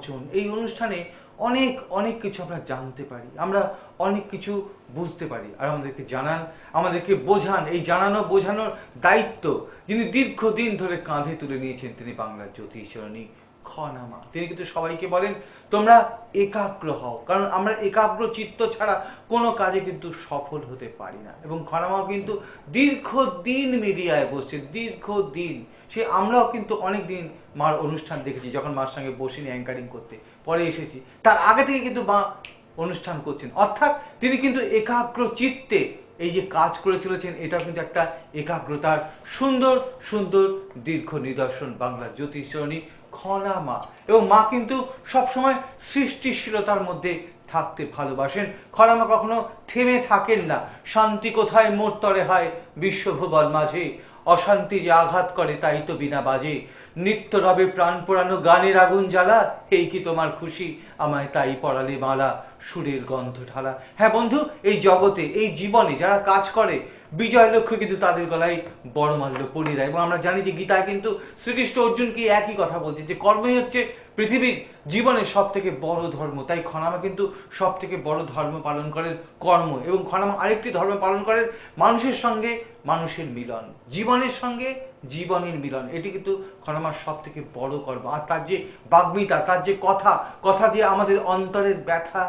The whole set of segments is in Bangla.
বচন। এই অনুষ্ঠানে অনেক অনেক কিছু আমরা জানতে পারি। আমরা অনেক কিছু বুঝতে পারি। আর আমাদেরকে জানান, আমাদেরকে বোঝান। এই জানানো, বোঝানোর দায়িত্ব যিনি দীর্ঘদিন ধরে কাঁধে তুলে নিয়েছেন তিনি বাংলার জ্যোতিষরণী খনামা। তিনি কিন্তু সবাইকে বলেন, তোমরা একাগ্র হও। কারণ আমরা একাগ্র চিত্ত ছাড়া কোনো কাজে কিন্তু সফল হতে পারি না। এবং খনামাও কিন্তু দীর্ঘদিন মিডিয়ায় বসছে দীর্ঘদিন। সে আমরাও কিন্তু অনেক দিন মার অনুষ্ঠান দেখেছি, যখন মার সঙ্গে বসিনি অ্যাঙ্কারিং করতে। পরে এসেছি। তার আগে থেকে কিন্তু মা অনুষ্ঠান করছেন। অর্থাৎ তিনি কিন্তু একাগ্র চিত্তে এই যে কাজ করে চলেছেন এটা কিন্তু একটা একাগ্রতার সুন্দর সুন্দর দীর্ঘ নিদর্শন বাংলা জ্যোতিষরণী খনা মা এবং মা কিন্তু সবসময় সৃষ্টিশীলতার মধ্যে থাকতে ভালোবাসেন। খনামা কখনো থেমে থাকেন না। শান্তি কোথায় মোর তরে হয় বিশ্বভুবন মাঝে। অশান্তি যে আঘাত করে তাই তো বিনা বাজে। নিত্য রবে প্রাণ পোড়ানো গানের আগুন জ্বালা, এই কি তোমার খুশি? আমায় তাই পড়ালে মালা, সুরের গন্ধ ঢালা। হ্যাঁ বন্ধু, এই জগতে, এই জীবনে যারা কাজ করে বিজয় লক্ষ্য কিন্তু তাদের গলায় বড় মাল্য পড়িয়ে দেয়। এবং আমরা জানি যে গীতা কিন্তু শ্রীকৃষ্ণ অর্জুনকে একই কথা বলছে যে কর্মই হচ্ছে পৃথিবীর জীবনের সব থেকে বড় ধর্ম। তাই খনামা কিন্তু সব থেকে বড় ধর্ম পালন করেন কর্ম। এবং খনামা আরেকটি ধর্ম পালন করেন মানুষের সঙ্গে মানুষের মিলন। জীবনের সঙ্গে জীবনের মিলন। এটি কিন্তু খনামার সব থেকে বড় কর্ম আর তার যে বাগ্মিতা, তার যে কথা কথা দিয়ে আমাদের অন্তরের ব্যথা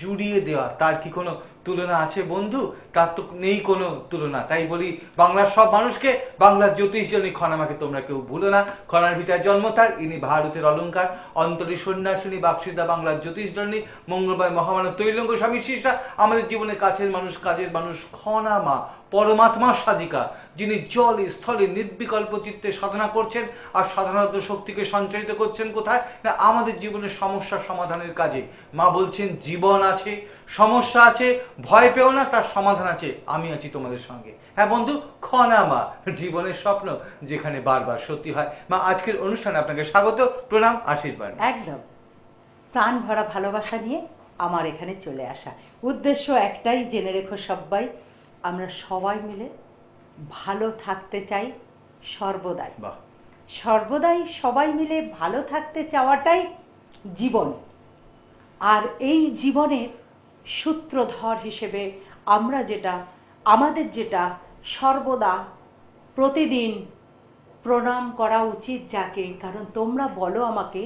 জুড়িয়ে দেওয়া, তার কি কোনো তুলনা আছে বন্ধু? তার তো নেই কোনো তুলনা। তাই বলি, বাংলার সব মানুষকে, বাংলার জ্যোতিষজনী খনামাকে তোমরা কেউ ভুলো না। খনার ভিতরে জন্ম তার, ইনি ভারতের অলঙ্কার। অন্তরে সন্ন্যাসিনী বাক্সিদা বাংলার জ্যোতিষজনী মঙ্গলবার মহামানব, তৈলঙ্গ স্বামী শীর্ষা আমাদের জীবনে কাছের মানুষ, কাজের মানুষ খনামা পরমাত্মা সাধিকা, যিনি জলে, স্থলে, নির্বিকল্প চিত্তে সাধনা করছেন আর সাধারণত শক্তিকে সঞ্চারিত করছেন কোথায়? না, আমাদের জীবনের সমস্যা সমাধানের কাজে। মা বলছেন, জীবন আছে, সমস্যা আছে, ভয় পেও না, তার সমাধান আছে। আমি আছি তোমাদের সঙ্গে। হ্যাঁ বন্ধু, খনা মা, জীবনের স্বপ্ন যেখানে বারবার সত্যি হয়। মা, আজকের অনুষ্ঠানে আপনাকে স্বাগত, প্রণাম, আশীর্বাদ। একদম। প্রাণ ভরা ভালোবাসা নিয়ে আমার এখানে চলে আসা। উদ্দেশ্য একটাই, জেনে রেখো সবাই আমরা সবাই মিলে ভালো থাকতে চাই সর্বদাই। সর্বদাই সবাই মিলে ভালো থাকতে চাওয়াটাই জীবন। আর এই জীবনের সূত্রধর হিসেবে আমরা যেটা আমাদের যেটা সর্বদা প্রতিদিন প্রণাম করা উচিত যাকে কারণ তোমরা বলো আমাকে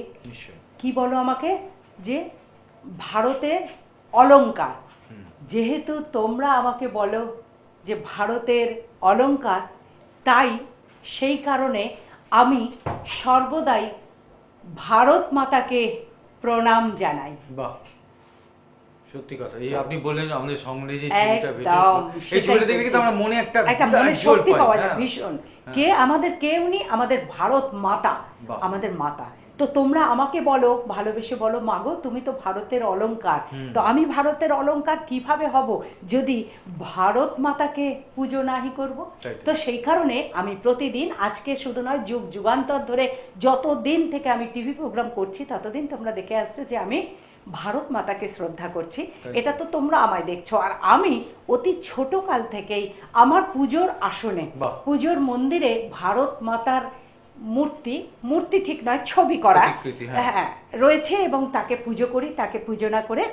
কি বলো আমাকে? যে ভারতের অলংকার। যেহেতু তোমরা আমাকে বলো যে ভারতের অলংকার তাই সেই কারণে আমি সর্বদাই ভারত মাতাকে প্রণাম জানাই। বাহ সত্যি কথা। এই আপনি বললেন আমাদের সংগ্রহে যে ছবিটা ভেসে একদম উঠল, এই ছবিটা দেখলে কিন্তু আমরা মনে একটা একটা মনে শক্তি পাওয়া যায় হ্যাঁ। ভীষণ। কে আমাদের কে উনি? আমাদের ভারত মাতা আমাদের মাতা। তো তোমরা আমাকে বলো ভালোবেসে বলো মাগো তুমি তো ভারতের অলংকার। তো আমি ভারতের অলংকার কীভাবে হব? যদি ভারত মাতাকে পুজো নাহি করব? তো। তো সেই কারণে আমি প্রতিদিন আজকে শুধু নয় যুগ যুগান্তর ধরে যত দিন থেকে আমি টিভি প্রোগ্রাম করছি ততদিন তোমরা দেখে আসছো যে আমি ভারত মাতাকে শ্রদ্ধা করছি। এটা তো তোমরা আমায় দেখছ। আর আমি অতি ছোট কাল থেকেই আমার পুজোর আসনে পুজোর মন্দিরে ভারত মাতার মূর্তি মূর্তি ঠিক নয় ছবি করা। হ্যাঁ। হ্যাঁ রয়েছে এবং তাকে পুজো করি তাকে পুজো না করে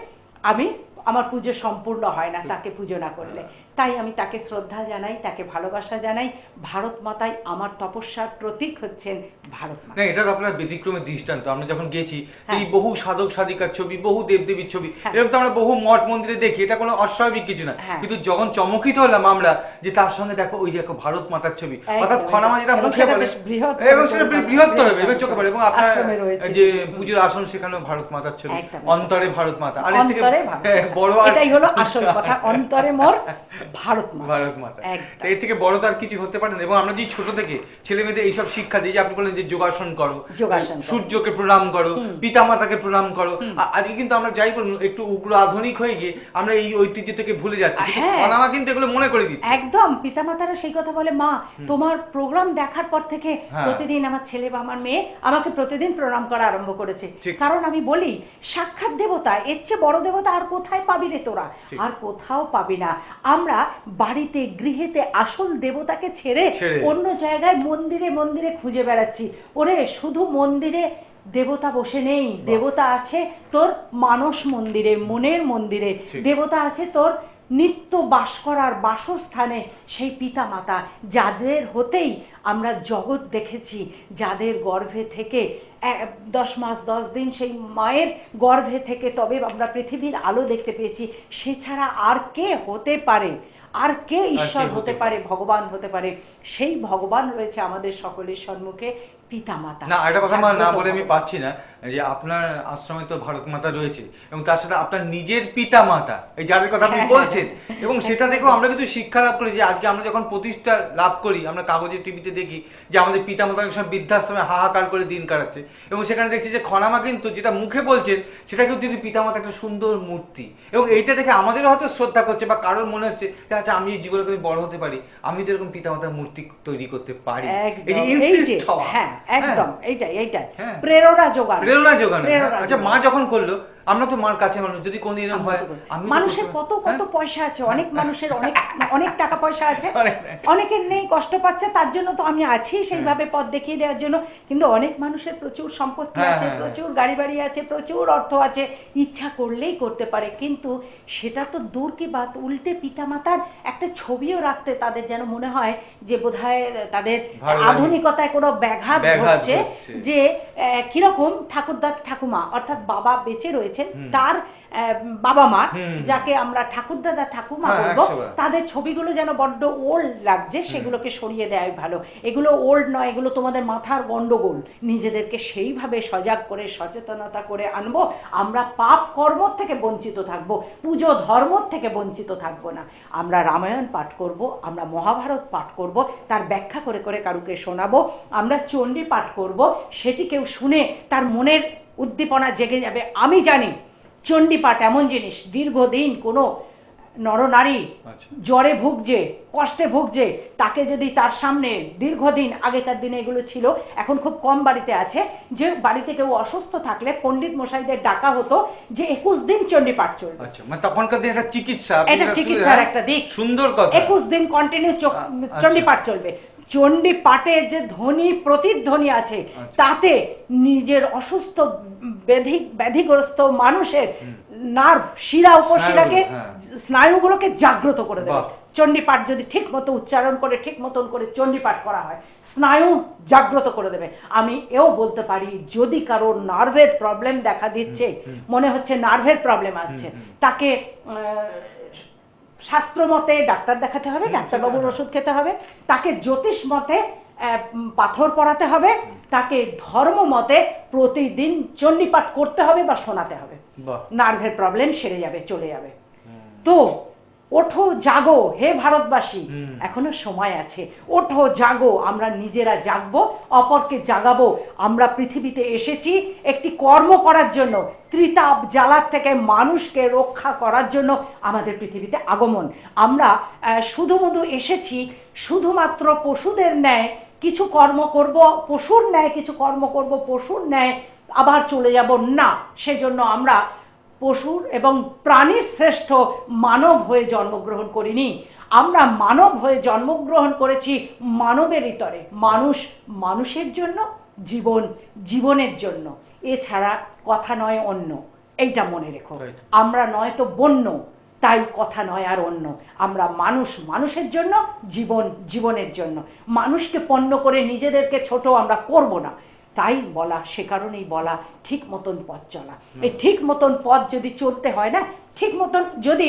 আমি আমার পুজো সম্পূর্ণ হয় না তাকে পুজো না করলে। তাই আমি তাকে শ্রদ্ধা জানাই তাকে ভালোবাসা জানাই। ভারত মাতাই আমার তপস্যার প্রতীক হচ্ছেন ভারত মাতা। না এটা আপনার ব্যতিক্রমের দৃষ্টান্ত। আমরা যখন গেছি হ্যাঁ। এই বহু সাধক সাধিকার ছবি বহু দেবদেবীর ছবি হ্যাঁ। এরকম তো আমরা বহু মঠ মন্দিরে দেখি এটা কোনো অস্বাভাবিক কিছু না। হ্যাঁ। কিন্তু যখন চমকিত হলাম আমরা যে তার সঙ্গে দেখো ওই যে ভারত মাতার ছবি অর্থাৎ খনামা যেটা মুখে বলে এবং সেটা বৃহত্তর হবে এবার চোখে পড়ে। এবং আপনার যে পুজোর আসন সেখানেও ভারত মাতার ছবি। অন্তরে ভারত মাতা। আর। বড় এটাই হলো আসল কথা অন্তরে মোর ভারত মাতা। ভারত মাতা। এর থেকে বড় তো আর কিছু হতে পারে না। এবং আমরা যে ছোট থেকে ছেলে মেয়েদের এইসব শিক্ষা দিই যে আপনি বলেন যে যোগাসন করো যোগাসন সূর্যকে প্রণাম করো পিতা মাতাকে প্রণাম করো। আজকে কিন্তু আমরা যাই বলুন একটু উগ্র আধুনিক হয়ে গিয়ে আমরা এই ঐতিহ্য থেকে ভুলে যাচ্ছি। কিন্তু হ্যাঁ। কিন্তু এগুলো মনে করে দিচ্ছে। একদম। পিতামাতারা সেই কথা বলে মা তোমার প্রোগ্রাম দেখার পর থেকে হ্যাঁ। প্রতিদিন আমার ছেলে বা আমার মেয়ে আমাকে প্রতিদিন প্রণাম করা আরম্ভ করেছে। কারণ আমি বলি সাক্ষাৎ দেবতা এর চেয়ে বড় দেবতা আর কোথায় পাবি রে তোরা? আর কোথাও পাবি না। আমরা বাড়িতে গৃহেতে আসল দেবতাকে ছেড়ে। অন্য জায়গায় মন্দিরে মন্দিরে খুঁজে বেড়াচ্ছি। ওরে শুধু মন্দিরে দেবতা বসে নেই। দেবতা আছে তোর মানস মন্দিরে মনের মন্দিরে। দেবতা আছে তোর নিত্য বাস করার বাসস্থানে সেই পিতা মাতা যাদের হতেই আমরা জগৎ দেখেছি যাদের গর্ভে থেকে দশ মাস দশ দিন সেই মায়ের গর্ভে থেকে তবে আমরা পৃথিবীর আলো দেখতে পেয়েছি। সে ছাড়া আর কে হতে পারে? আর কে ঈশ্বর হতে পারে? ভগবান হতে পারে? সেই ভগবান রয়েছে আমাদের সকলের সম্মুখে পিতা মাতা না একটা কথা না বলে আমি পাচ্ছি না। যে আপনার আশ্রমে তো ভারত মাতা রয়েছে এবং তার সাথে আপনার নিজের পিতা মাতা এই যাদের কথা আপনি হ্যাঁ, বলছেন এবং সেটা দেখেও আমরা কিন্তু শিক্ষা লাভ করি যে আজকে আমরা যখন প্রতিষ্ঠা লাভ করি আমরা কাগজে টিভিতে দেখি যে আমাদের পিতা মাতা অনেক সময় বৃদ্ধাশ্রমে হাহাকার করে দিন কাটাচ্ছে এবং সেখানে দেখছি যে খনামা কিন্তু যেটা মুখে বলছেন সেটা কিন্তু তিনি পিতা মাতা একটা সুন্দর মূর্তি এবং এইটা দেখে আমাদেরও হয়তো শ্রদ্ধা করছে বা কারোর মনে হচ্ছে যে আচ্ছা আমি এই জীবনে কোনো বড় হতে পারি আমি তো এরকম পিতা মাতার মূর্তি তৈরি করতে পারি। এই যে একদম, এই যে, ইনসিস্ট হওয়া হ্যাঁ। একদম। এইটাই এইটাই। হ্যাঁ। প্রেরণা যোগান। প্রেরণা জোগানো আচ্ছা মা যখন করল আমরা তো মার কাছে মানুষ যদি কোন এরকম হয় মানুষের কত কত হ্যাঁ? পয়সা আছে অনেক মানুষের অনেক অনেক টাকা পয়সা আছে। অনেকের নেই কষ্ট পাচ্ছে তার জন্য তো আমি আছি সেইভাবে পথ দেখিয়ে দেওয়ার জন্য। কিন্তু অনেক মানুষের প্রচুর সম্পত্তি হ্যাঁ, আছে হ্যাঁ, প্রচুর গাড়ি বাড়ি আছে প্রচুর অর্থ আছে ইচ্ছা করলেই করতে পারে। কিন্তু সেটা তো দূর কি বাত উল্টে পিতামাতার একটা ছবিও রাখতে তাদের যেন মনে হয় যে বোধহয় তাদের আধুনিকতায় কোনো ব্যাঘাত ঘটছে ঘটছে। যে কীরকম ঠাকুরদার ঠাকুমা অর্থাৎ বাবা বেঁচে রয়েছেন তার বাবা মা যাকে আমরা ঠাকুরদাদা ঠাকুমা হ্যাঁ, বলব তাদের ছবিগুলো যেন বড্ড ওল্ড লাগছে সেগুলোকে সরিয়ে দেয় ভালো। এগুলো ওল্ড নয় এগুলো তোমাদের মাথার গন্ডগোল। নিজেদেরকে সেইভাবে সজাগ করে সচেতনতা করে আনব। আমরা পাপ কর্ম থেকে বঞ্চিত থাকব পুজো ধর্ম থেকে বঞ্চিত থাকব না। আমরা রামায়ণ পাঠ করব আমরা মহাভারত পাঠ করব তার ব্যাখ্যা করে করে কারুকে শোনাবো। আমরা চণ্ডী পাঠ করব সেটি কেউ শুনে তার মনের উদ্দীপনা জেগে যাবে। আমি জানি চণ্ডীপাঠ এমন জিনিস দীর্ঘদিন কোনো নরনারী আচ্ছা। জ্বরে ভুগছে কষ্টে ভুগছে তাকে যদি তার সামনে দীর্ঘদিন আগেকার দিনে এগুলো ছিল এখন খুব কম বাড়িতে আছে যে বাড়িতে কেউ অসুস্থ থাকলে পণ্ডিত মশাইদের ডাকা হতো যে একুশ দিন চণ্ডীপাঠ চলবে। আচ্ছা মানে তখনকার দিন একটা চিকিৎসা এটা চিকিৎসার হ্যাঁ, একটা দিক। সুন্দর কথা। একুশ দিন কন্টিনিউ আচ্ছা। চণ্ডী পাঠ চলবে। চণ্ডী পাঠের যে ধ্বনি প্রতিধ্বনি আছে আচ্ছা। তাতে নিজের অসুস্থ ব্যাধি ব্যাধিগ্রস্ত মানুষের নার্ভ শিরা উপশিরাকে হ্যাঁ। স্নায়ুগুলোকে জাগ্রত করে দেবে বাহ। চণ্ডী পাঠ যদি ঠিক মতো উচ্চারণ করে ঠিক মতন করে চণ্ডী পাঠ করা হয় স্নায়ু জাগ্রত করে দেবে আমি এও বলতে পারি যদি কারোর নার্ভের প্রবলেম দেখা দিচ্ছে মনে হচ্ছে নার্ভের প্রবলেম আছে তাকে শাস্ত্র মতে ডাক্তার দেখাতে হবে ডাক্তারবাবুর ওষুধ খেতে হবে তাকে জ্যোতিষ মতে পাথর পড়াতে হবে তাকে ধর্ম মতে প্রতিদিন চণ্ডীপাঠ করতে হবে বা শোনাতে হবে। নার্ভের প্রবলেম সেরে যাবে চলে যাবে। তো ওঠো জাগো হে ভারতবাসী। এখনও সময় আছে। ওঠো জাগো আমরা নিজেরা জাগবো অপরকে জাগাবো। আমরা পৃথিবীতে এসেছি একটি কর্ম করার জন্য ত্রিতাপ জ্বালার থেকে মানুষকে রক্ষা করার জন্য আমাদের পৃথিবীতে আগমন। আমরা শুধুমধু এসেছি শুধুমাত্র পশুদের ন্যায় কিছু কর্ম করব পশুর ন্যায় কিছু কর্ম করব পশুর ন্যায় আবার চলে যাব। না সেজন্য আমরা পশুর এবং প্রাণী শ্রেষ্ঠ মানব হয়ে জন্মগ্রহণ করিনি। আমরা মানব হয়ে জন্মগ্রহণ করেছি মানবের ইতরে। মানুষ মানুষের জন্য জীবন জীবনের জন্য। এছাড়া কথা নয় অন্য। এইটা মনে রেখো। আমরা নয় তো বন্য তাই কথা নয় আর অন্য। আমরা মানুষ মানুষের জন্য জীবন জীবনের জন্য। মানুষকে পণ্য করে নিজেদেরকে ছোট আমরা করব না। তাই বলা, সে কারণেই বলা, ঠিক মতন পথ চলা। এই ঠিক মতন পথ যদি চলতে হয় না, ঠিক মতন যদি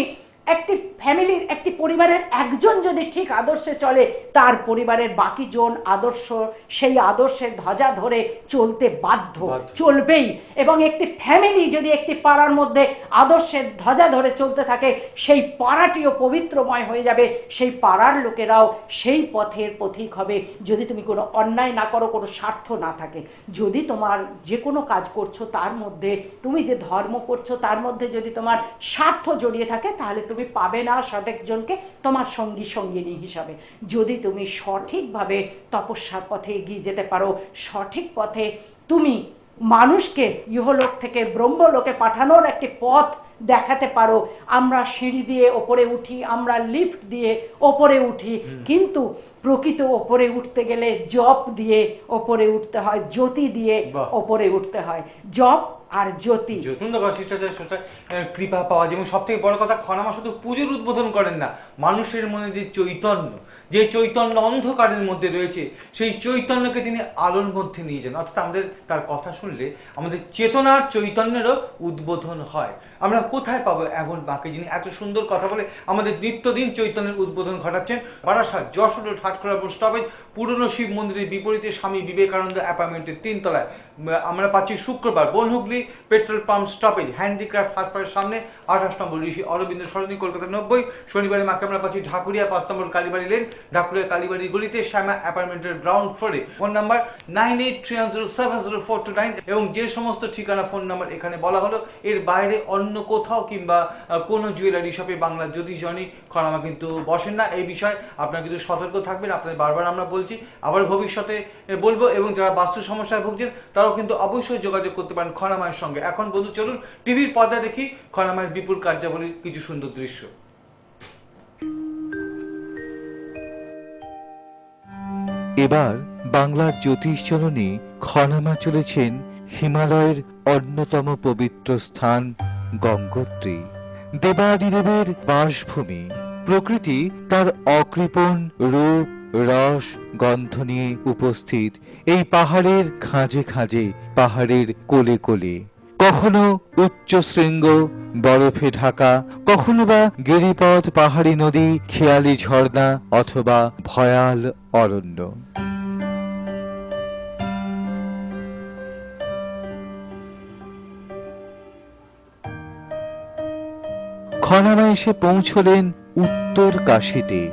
একটি ফ্যামিলির একটি পরিবারের একজন যদি ঠিক আদর্শে চলে তার পরিবারের বাকি জন আদর্শ সেই আদর্শের ধ্বজা ধরে চলতে বাধ্য। চলবেই। এবং একটি ফ্যামিলি যদি একটি পাড়ার মধ্যে আদর্শের ধ্বজা ধরে চলতে থাকে সেই পাড়াটিও পবিত্রময় হয়ে যাবে। সেই পাড়ার লোকেরাও সেই পথের পথিক হবে। যদি তুমি কোনো অন্যায় না করো কোনো স্বার্থ না থাকে যদি তোমার যে কোনো কাজ করছ তার মধ্যে তুমি যে ধর্ম করছ তার মধ্যে যদি তোমার স্বার্থ জড়িয়ে থাকে তাহলে তুমি পাবে না সঠিকজনকে তোমার সঙ্গী সঙ্গিনী হিসাবে। যদি তুমি সঠিকভাবে তপস্যার পথে এগিয়ে যেতে পারো সঠিক পথে তুমি মানুষকে ইহলোক থেকে ব্রহ্মলোকে পাঠানোর একটি পথ দেখাতে পারো। আমরা সিঁড়ি দিয়ে ওপরে উঠি আমরা লিফট দিয়ে ওপরে উঠি। কিন্তু প্রকৃত ওপরে উঠতে গেলে জপ দিয়ে ওপরে উঠতে হয় জ্যোতি দিয়ে। ওপরে উঠতে হয়। জপ আর জ্যোতি। যতুন শিষ্টাচার শিষ্টাচার কৃপা পাওয়া যায়। এবং সব থেকে বড় কথা, খনামা শুধু পুজোর উদ্বোধন করেন না, মানুষের মনে যে চৈতন্য যে চৈতন্য অন্ধকারের মধ্যে রয়েছে, সেই চৈতন্যকে তিনি আলোর মধ্যে নিয়ে যান। অর্থাৎ আমাদের, তার কথা শুনলে আমাদের চেতনার চৈতন্যেরও উদ্বোধন হয়। আমরা কোথায় পাবো এমন বাকি যিনি এত সুন্দর কথা বলে আমাদের নিত্যদিন চৈতন্যের উদ্বোধন ঘটাচ্ছেন? বারাসাত, যশোর রোড হাটখড়াপুর পুরনো শিব মন্দিরের বিপরীতে স্বামী বিবেকানন্দ অ্যাপার্টমেন্টের তিনতলায়। আমরা পাচ্ছি শুক্রবার Bonhooghly petrol pump stoppage, handicraft হাটপাড়ের সামনে, আঠাশ নম্বর ঋষি অরবিন্দ সরণি, কলকাতা নব্বই। শনিবারে মাকে আমরা পাচ্ছি ঢাকুরিয়া পাঁচ নম্বর কালীবাড়ি লেন ঢাকুরিয়া কালীবাড়ি গলিতে শ্যামা অ্যাপার্টমেন্টের গ্রাউন্ড ফ্লোরে phone number nine eight three zero seven zero four two nine এবং যে সমস্ত ঠিকানা ফোন নাম্বার এখানে বলা হলো, এর বাইরে অন্য কোথাও কিংবা কোনো জুয়েলারি শপে বাংলা জ্যোতিষ জনি খনামা কিন্তু বসেন না। এই বিষয়ে আপনারা কিন্তু সতর্ক থাকবেন, আপনাদের বারবার আমরা বলছি। আবার ভবিষ্যতে বলব এবং যারা বাস্তু সমস্যায় ভুগছেন তারাও কিন্তু অবশ্যই যোগাযোগ করতে পারেন খনামায়ের সঙ্গে। এখন বন্ধু, চলুন টিভির পর্দা দেখি খনামায়ের বিপুল কার্যাবলীর কিছু সুন্দর দৃশ্য। এবার বাংলার জ্যোতিষজননী খনামা চলেছেন হিমালয়ের অন্যতম পবিত্র স্থান, গঙ্গোত্রী। দেবাদিদেবের বাসভূমি। প্রকৃতি তার অকৃপণ রূপ রস গন্ধ নিয়ে উপস্থিত এই পাহাড়ের খাঁজে খাঁজে, পাহাড়ের কোলে কোলে। কখনো উচ্চ শৃঙ্গ, বরফে ঢাকা, কখনো বা গিরিপথ পাহাড়ি নদী, খেয়ালি ঝর্ণা অথবা ভয়াল অরণ্য। খনামা এসে পৌঁছলেন উত্তর কাশীতে।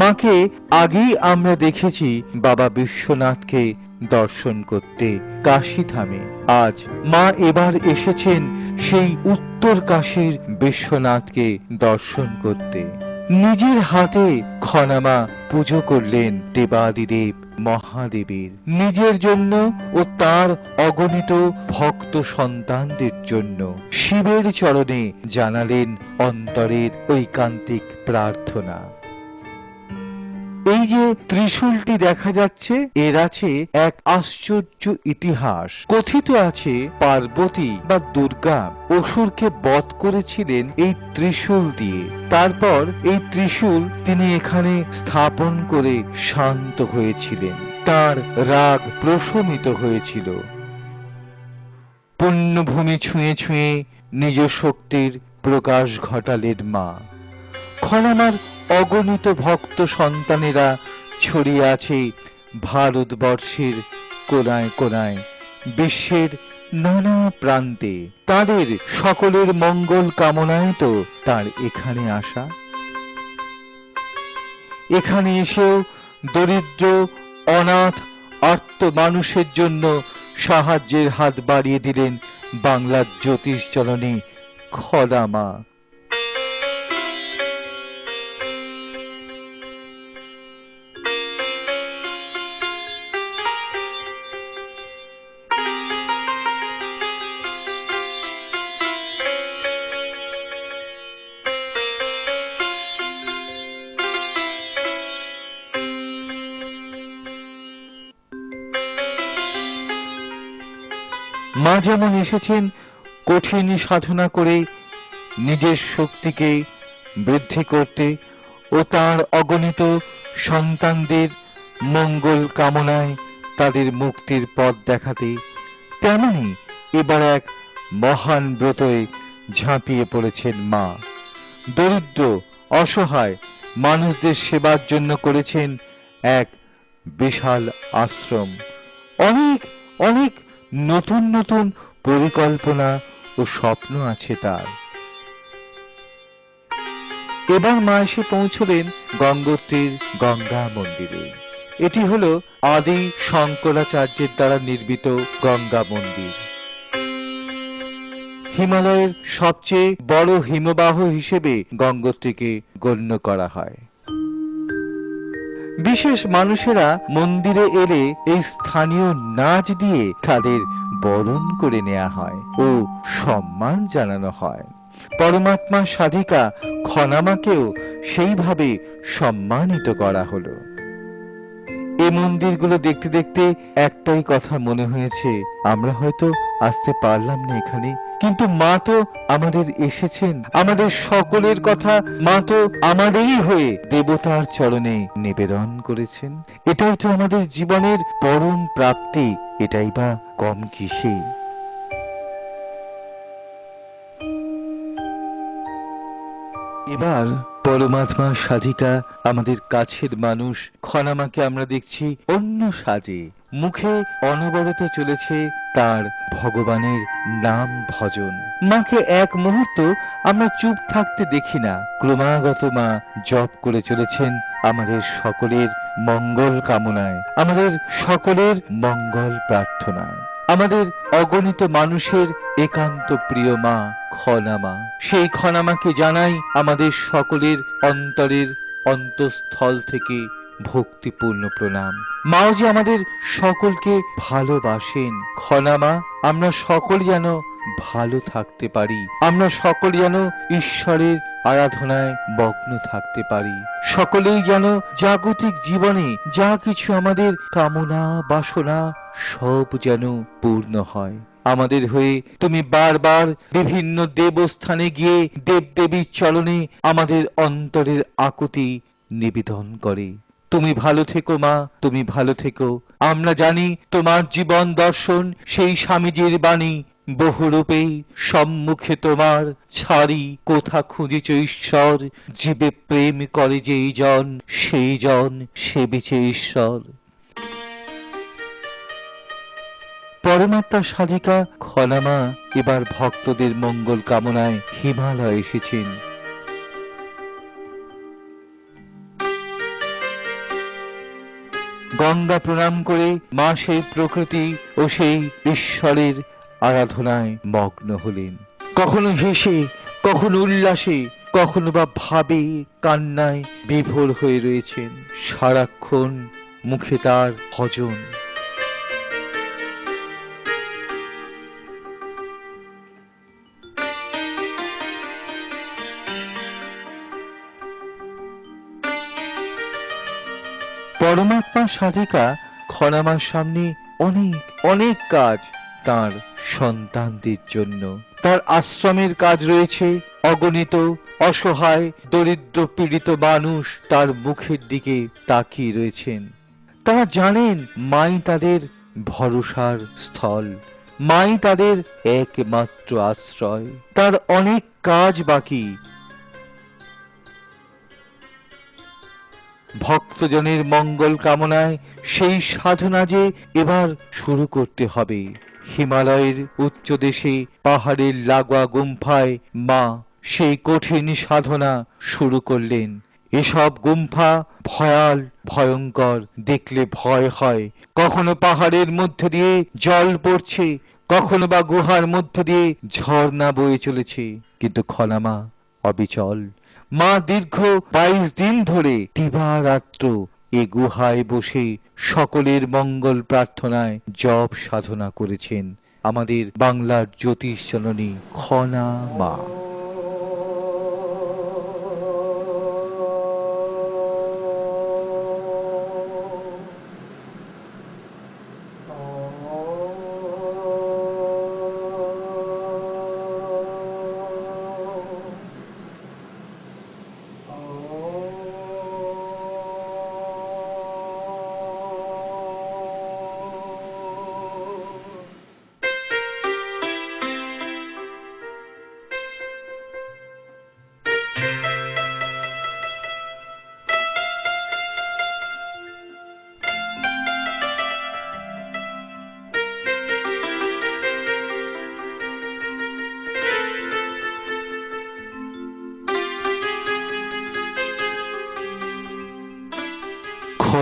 মাকে আগেই আমরা দেখেছি বাবা বিশ্বনাথকে দর্শন করতে কাশী ধামে। আজ মা এবার এসেছেন সেই উত্তর কাশীর বিশ্বনাথকে দর্শন করতে। নিজের হাতে খনামা পুজো করলেন দেবাদিদেব মহাদেবীর। নিজের জন্য ও তার অগণিত ভক্ত সন্তানদের জন্য শিবের চরণে জানালেন অন্তরের ঐকান্তিক প্রার্থনা। এই যে ত্রিশূলটি দেখা যাচ্ছে, এর আছে এক আশ্চর্য ইতিহাস। কথিত আছে পার্বতী বা দুর্গা অসুরকে বধ করেছিলেন এই ত্রিশূল দিয়ে। তারপর এই ত্রিশূল তিনি এখানে স্থাপন করে শান্ত হয়েছিলেন। তার রাগ প্রশমিত হয়েছিল। পুণ্যভূমি ছুঁয়ে ছুঁয়ে নিজ শক্তির প্রকাশ ঘটালেন মা। খনামার অগণিত ভক্ত সন্তানেরা ছড়িয়ে আছে ভারতবর্ষের কোনায় কোনায়, বিশ্বের নানা প্রান্তে। তাদের সকলের মঙ্গল কামনায় তো তার এখানে আসা। এখানে এসেও দরিদ্র, অনাথ, আর্ত মানুষের জন্য সাহায্যের হাত বাড়িয়ে দিলেন বাংলার জ্যোতিষ জননী খদামা যেমন এসেছেন, কঠিন সাধনা করে নিজের শক্তিকে বৃদ্ধি করতে ও তার অগণিত সন্তানদের মঙ্গল কামনায় তাদের মুক্তির পথ দেখাতে তেমনি এবার এক মহান ব্রতে ঝাঁপিয়ে পড়েছেন মা। দরিদ্র, অসহায় মানুষদের সেবার জন্য করেছেন এক বিশাল আশ্রম। অনেক অনেক নতুন নতুন পরিকল্পনা ও স্বপ্ন আছে তার। এবার মা এসে পৌঁছলেন গঙ্গোত্রীর গঙ্গা মন্দিরে। এটি হলো আদি শঙ্করাচার্যের দ্বারা নির্মিত গঙ্গা মন্দির। হিমালয়ের সবচেয়ে বড় হিমবাহ হিসেবে গঙ্গোত্রীকে গণ্য করা হয়। বিশেষ মানুষেরা মন্দিরে এলে এই স্থানীয় নাচ দিয়ে তাদের বরণ করে নেওয়া হয় ও সম্মান জানানো হয়। পরমাত্মা সাধিকা খনামাকেও সেইভাবে সম্মানিত করা হলো। এই মন্দিরগুলো দেখতে দেখতে একটাই কথা মনে হয়েছে, আমরা হয়তো আসতে পারলাম না এখানে। কিন্তু মা তো আমাদের এসেছেন। আমাদের সকলের কথা মা তো আমাদেরই হয়ে দেবতার চরণে নিবেদন করেছেন। এটাই তো আমাদের জীবনের পরম প্রাপ্তি, এটাই বা কম কিসে। এবার পরমাত্মা সাধিকা, আমাদের কাছের মানুষ খনামাকে আমরা দেখছি অন্য সাজে। মুখে অনবরত চলেছে তার ভগবানের নাম ভজন। মাকে এক মুহূর্ত আমরা চুপ থাকতে দেখি না। ক্রমাগত মা জপ করে চলেছেন আমাদের সকলের মঙ্গল কামনায়, আমাদের সকলের মঙ্গল প্রার্থনায় আমাদের অগণিত মানুষের একান্ত প্রিয় মা খনামা সেই খনামাকে জানাই আমাদের সকলের অন্তরের অন্তঃস্থল থেকে ভক্তিপূর্ণ প্রণাম। মাও যে আমাদের সকলকে ভালোবাসেন খনামা আমরা সকল যেন ভালো থাকতে পারি। আমরা সকল যেন ঈশ্বরের আরাধনায় মগ্ন থাকতে পারি। সকলেই যেন জাগতিক জীবনে যা কিছু আমাদের কামনা, বাসনা, সব যেন পূর্ণ হয়। আমাদের হয়ে তুমি বারবার বিভিন্ন দেবস্থানে গিয়ে দেবদেবীর চরণে আমাদের অন্তরের আকুতি নিবেদন করে। তুমি ভালো থেকো, মা, তুমি ভালো থেকো। আমরা জানি তোমার জীবন দর্শন সেই স্বামীজির বাণী। বহুরূপেই সম্মুখে তোমার ছাড়ি কোথা খুঁজিছ, ঈশ্বর? জীবে প্রেম করে যেই জন, সেই জন সে সেবিছে ঈশ্বর। পরমাত্মা সাধিকা খনামা এবার ভক্তদের মঙ্গল কামনায় হিমালয় এসেছেন। গঙ্গা প্রণাম করে মা সেই প্রকৃতি ও সেই ঈশ্বরের আরাধনায় মগ্ন হলেন। কখনো হেসে, কখনো উল্লাসে, কখনো বা ভাবে কান্নায় বিভোর হয়ে রয়েছেন সারাক্ষণ মুখে তার ভজন পরমাত্মা সাধিকা খনামার সামনে অনেক অনেক কাজ তার সন্তানদের জন্য। তার আশ্রমের কাজ রয়েছে অগণিত অসহায়, দরিদ্র পীড়িত মানুষ তার মুখের দিকে তাকিয়ে রয়েছেন। তারা জানেন মাই তাদের ভরসার স্থল। মাই তাদের একমাত্র আশ্রয়। তার অনেক কাজ বাকি ভক্তজনের মঙ্গল কামনায় সেই সাধনা যে এবার শুরু করতে হবে। হিমালয়ের উচ্চ দেশে পাহাড়ের লাগোয়া গুম্ফায় মা সেই কঠিন সাধনা শুরু করলেন। এসব গুম্ফা ভয়াল, ভয়ঙ্কর, দেখলে ভয় হয়। কখনো পাহাড়ের মধ্যে দিয়ে জল পড়ছে, কখনো বা গুহার মধ্য দিয়ে ঝর্ণা বয়ে চলেছে। কিন্তু খনামা অবিচল। মা দীর্ঘ বাইশ দিন ধরে দিবারাত্র এ গুহায় বসে সকলের মঙ্গল প্রার্থনায় জপ সাধনা করেছেন আমাদের বাংলার জ্যোতিষ জননী খনা মা।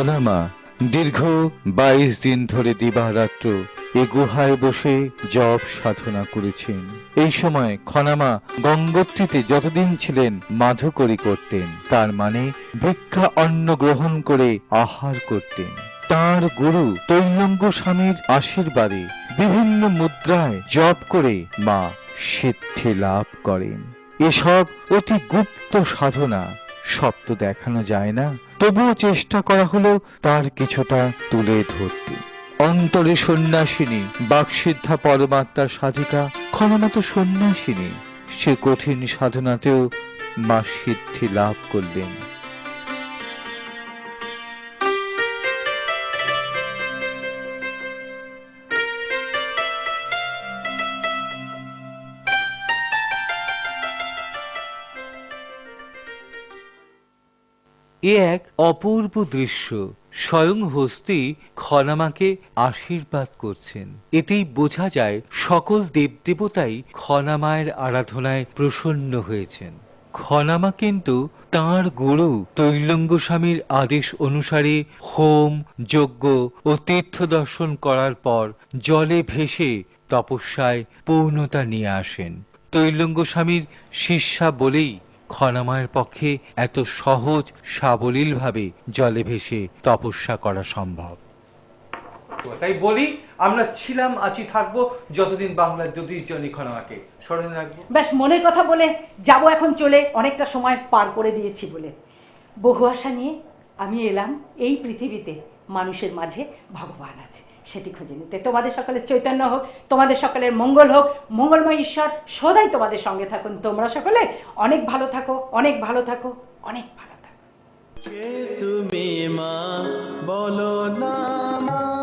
খনামা দীর্ঘ বাইশ দিন ধরে দিবারাত্র এ গুহায় বসে জপ সাধনা করেছেন। এই সময় খনামা গঙ্গোত্রীতে যতদিন ছিলেন মাধুকরী করতেন। তার মানে ভিক্ষা অন্ন গ্রহণ করে আহার করতেন। তার গুরু তৈলঙ্গ স্বামীর আশীর্বাদে বিভিন্ন মুদ্রায় জপ করে মা সিদ্ধি লাভ করেন। এসব অতি গুপ্ত সাধনা। সব তো দেখানো যায় না। তবুও চেষ্টা করা হলো তার কিছুটা তুলে ধরতে। অন্তরে সন্ন্যাসিনী, বাকসিদ্ধা পরমাত্মার সাধিকা, ক্ষমানত সন্ন্যাসিনী, সে কঠিন সাধনাতেও মা সিদ্ধি লাভ করলেন। এ এক অপূর্ব দৃশ্য। স্বয়ং হস্তি খনামাকে আশীর্বাদ করছেন। এতেই বোঝা যায় সকল দেবদেবতাই খনামায়ের আরাধনায় প্রসন্ন হয়েছেন। খনামা কিন্তু তাঁর গুরু তৈলঙ্গ স্বামীর আদেশ অনুসারে হোম, যজ্ঞ ও তীর্থ দর্শন করার পর জলে ভেসে তপস্যায় পূর্ণতা নিয়ে আসেন। তৈলঙ্গ স্বামীর শিষ্যা বলেই খনামায়ের পক্ষে এত সহজ সাবলীলভাবে জলে ভেসে তপস্যা করা সম্ভব। তাই বলি আমরা ছিলাম আছি থাকব যতদিন বাংলার জ্যোতিষ জনী খনামাকে স্মরণে রাখব। ব্যাস মনের কথা বলে যাব এখন চলে অনেকটা সময় পার করে দিয়েছি বলে। বহু আশা নিয়ে আমি এলাম এই পৃথিবীতে মানুষের মাঝে ভগবান আছে। সেটি খুঁজে নিতে। তোমাদের সকলের চৈতন্য হোক, তোমাদের সকলের মঙ্গল হোক, মঙ্গলময় ঈশ্বর, সদাই তোমাদের সঙ্গে থাকুন। তোমরা সকলে অনেক ভালো থাকো, অনেক ভালো থাকো, অনেক ভালো থাকো। তুমি মা? বলো না